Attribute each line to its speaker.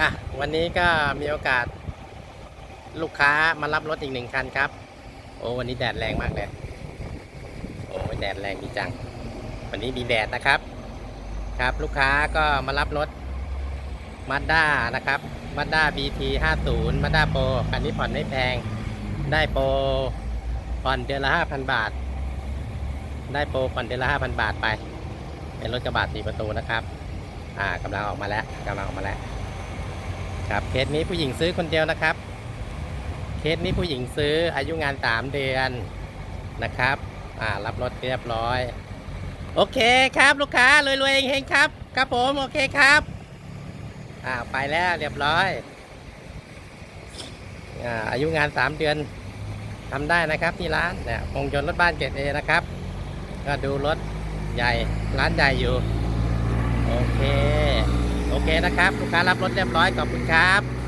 Speaker 1: อะวันนี้ก็มีโอกาสลูกค้ามารับรถอีกหนึ่งคันครับ โอ้วันนี้แดดแรงมากเลยโอ้แดดแรงดีจัง วันนี้มีแดดนะครับ ครับลูกค้าก็มารับรถมาด้านะครับมาด้า BT 50มาด้าโปรคันนี้ผ่อนไม่แพง ได้โปรผ่อนเดือนละ5,000บาท ได้โปรผ่อนเดือนละ5,000บาทไป เป็นรถกระบะสี่ประตูนะครับ อ่ากำลังออกมาแล้วกำลังออกมาแล้ว ครับเคสนี้ผู้หญิงซื้อคนเดียวนะครับ เคสนี้ผู้หญิงซื้ออายุงาน 3 เดือนนะครับ อ่ารับรถเรียบร้อย โอเคครับลูกค้ารวยๆเฮงๆครับ ครับผมโอเคครับ อ่าไปแล้วเรียบร้อย อ่าอายุงาน 3 เดือนทำได้นะครับที่ร้านเนี่ยคงยนรถบ้านเกรดเอนะครับ ก็ดูรถใหญ่ร้านใหญ่อยู่ โอเค นะครับ ลูกค้ารับรถเรียบร้อยขอบคุณครับ